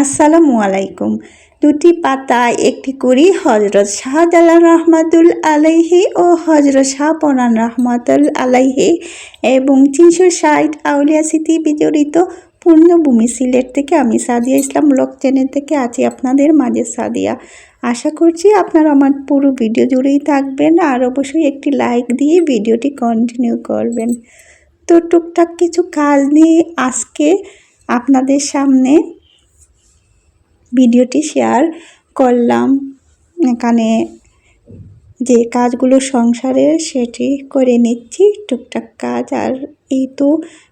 আসসালামু আলাইকুম। দুটি পাতায় একটি করি হজরত শাহজালাল রহমাতুল আলাইহি ও হজরত শাহপরান রহমাতুল আলাইহি এবং তিনশো ষাট আউলিয়া স্মৃতি বিজড়িত পূর্ণভূমি সিলেট থেকে আমি সাদিয়া ইসলাম ব্লগ চ্যানেল থেকে আছি আপনাদের মাঝে সাদিয়া। আশা করছি আপনারা আমার পুরো ভিডিও জুড়েই থাকবেন আর অবশ্যই একটি লাইক দিয়ে ভিডিওটি কন্টিনিউ করবেন। তো টুকটাক কিছু কাজ নিয়ে আজকে আপনাদের সামনে ভিডিওটি শেয়ার করলাম। এখানে যে কাজগুলো সংসারে, সেটি করে নিচ্ছি। টুকটাক কাজ, আর এই তো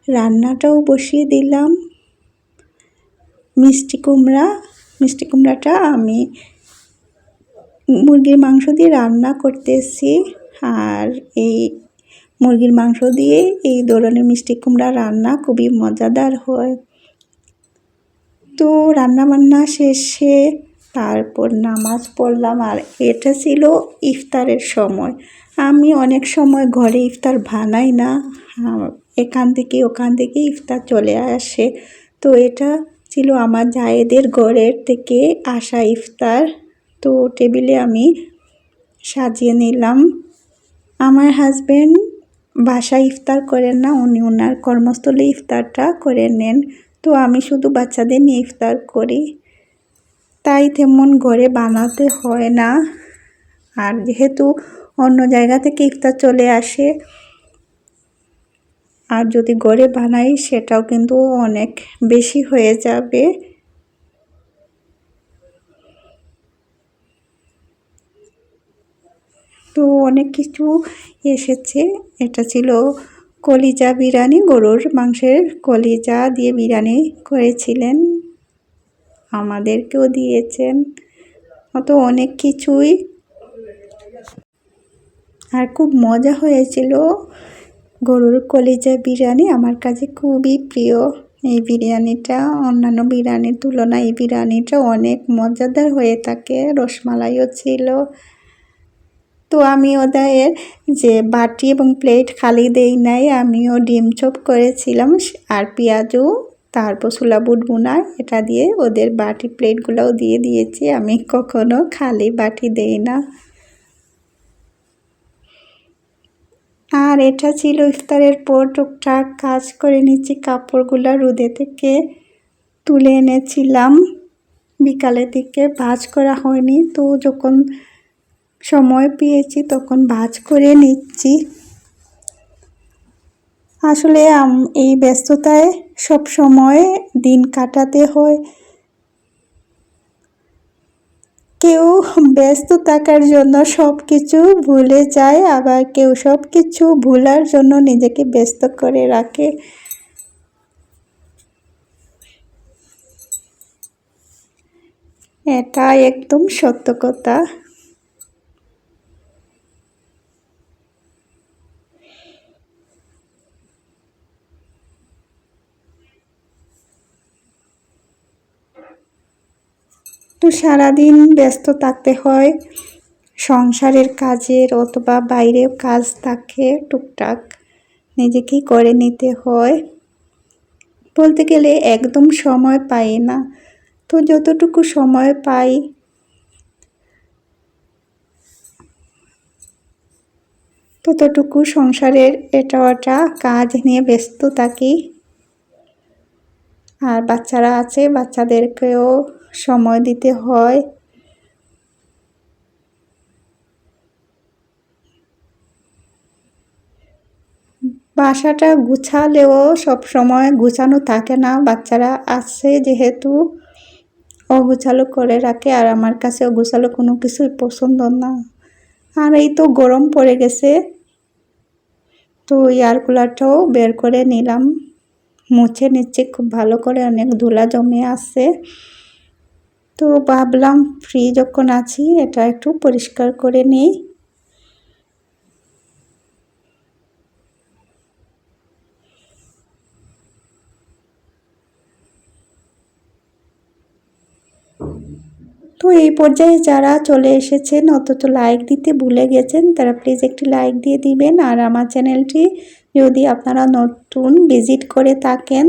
রান্নাটাও বসিয়ে দিলাম। মিষ্টি কুমড়া, মিষ্টি কুমড়াটা আমি মুরগির মাংস দিয়ে রান্না করতেছি আর এই মুরগির মাংস দিয়ে এই ধরনের মিষ্টি কুমড়া রান্না খুবই মজাদার হয়। তো রান্নাবান্না শেষে তারপর নামাজ পড়লাম। আর এটা ছিল ইফতারের সময়। আমি অনেক সময় ঘরে ইফতার বানাই না। এখান থেকে ওখান থেকে ইফতার চলে আসে। তো এটা ছিল আমার জায়েদের ঘরের থেকে আসা ইফতার। তো টেবিলে আমি সাজিয়ে নিলাম। আমার হাজব্যান্ড বাসায় ইফতার করেন না, উনি ওনার কর্মস্থলে ইফতারটা করে নেন। তো আমি শুধু বাচ্চাদের নিয়ে ইফতার করি। তাই তেমন ঘরে বানাতে হয় না। আর যেহেতু অন্য জায়গা থেকে ইফতার চলে আসে, আর যদি ঘরে বানাই সেটাও কিন্তু অনেক বেশি হয়ে যাবে। তো অনেক কিছু এসেছে। এটা ছিল কলিজা বিরিয়ানি গরুর মাংসের কলিজা দিয়ে বিরিয়ানি করেছিলেন। আমাদেরকেও দিয়েছেন। অত অনেক কিছুই। আর খুব মজা হয়েছিল। গরুর কলিজা বিরিয়ানি আমার কাছে খুবই প্রিয়। এই বিরিয়ানিটা, অন্যান্য বিরিয়ানির তুলনায় এই বিরিয়ানিটা অনেক মজাদার হয়ে থাকে। রসমালাইও ছিল। তো আমি ওদের যে বাটি এবং প্লেট খালি দেই নাই, আমিও ডিম চপ করেছিলাম আর পেঁয়াজও, তারপর ছোলা বুট বোনা এটা দিয়ে ওদের বাটি প্লেটগুলোও দিয়ে দিয়েছি। আমি কখনো খালি বাটি দেই না। আর এটা ছিল ইফতারের পর টুকটাক কাজ করে নিচ্ছি, কাপড়গুলো রোদে থেকে তুলে এনেছিলাম। বিকালের দিকে ভাজ করা হয়নি, তো যখন সময় পেয়েছি, তখন ভাজ করে নিচ্ছি। আসলে এই ব্যস্ততায় সব সময় দিন কাটাতে হয়। কেউ ব্যস্ত থাকার জন্য সব কিছু ভুলে যায়, আবার কেউ সব কিছু ভুলার জন্য নিজেকে ব্যস্ত করে রাখে। এটা একদম সত্য কথা। তো সারাদিন ব্যস্ত থাকতে হয়। সংসারের কাজের অথবা বাইরে কাজ থাকে টুকটাক। নিজেকেই করে নিতে হয়। বলতে গেলে একদম সময় পাই না। তো যতটুকু সময় পাই ততটুকু সংসারের এটা ওটা কাজ নিয়ে ব্যস্ত থাকি। আর বাচ্চারা আছে, বাচ্চাদেরকেও সময় দিতে হয়। বাসাটা গুছালেও সব সময় গুছানো থাকে না। বাচ্চারা আছে যেহেতু অগুছালো করে রাখে আর আমার কাছে অগুছালো কোনো কিছুই পছন্দ না। আর এই তো গরম পড়ে গেছে। তো এয়ার কুলারটাও বের করে নিলাম। মুছে নিচ্ছে, খুব ভালো করে অনেক ধুলা জমে আছে। তো ভাবলাম ফ্রি যখন আছি, এটা একটু পরিষ্কার করে নিই। তো এই পর্যায়ে যারা চলে এসেছেন অথচ লাইক দিতে ভুলে গেছেন, তারা প্লিজ একটি লাইক দিয়ে দিবেন। আর আমার চ্যানেলটি যদি আপনারা নতুন ভিজিট করে থাকেন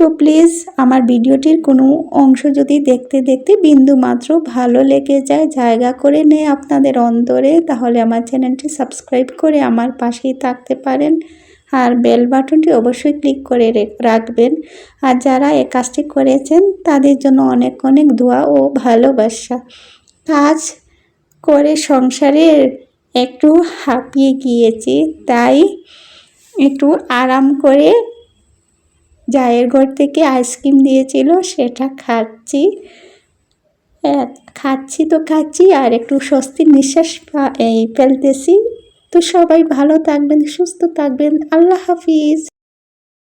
তো প্লিজ আমার ভিডিওটির কোনো অংশ যদি দেখতে দেখতে বিন্দু মাত্র ভালো লেগে যায়, জায়গা করে নেয় আপনাদের অন্তরে, তাহলে আমার চ্যানেলটি সাবস্ক্রাইব করে আমার পাশেই থাকতে পারেন। আর বেল বাটনটি অবশ্যই ক্লিক করে রাখবেন। আর যারা এ কাজটি করেছেন, তাদের জন্য অনেক অনেক দোয়া ও ভালোবাসা। কাজ করে সংসারের একটু হাঁপিয়ে গিয়েছি, তাই একটু আরাম করে জায়ের ঘর থেকে আইসক্রিম দিয়েছিল, সেটা খাচ্ছি। খাচ্ছি তো খাচ্ছি, আর একটু স্বস্তির নিঃশ্বাস এই ফেলতেছি। তো সবাই ভালো থাকবেন, সুস্থ থাকবেন। আল্লাহ হাফিজ।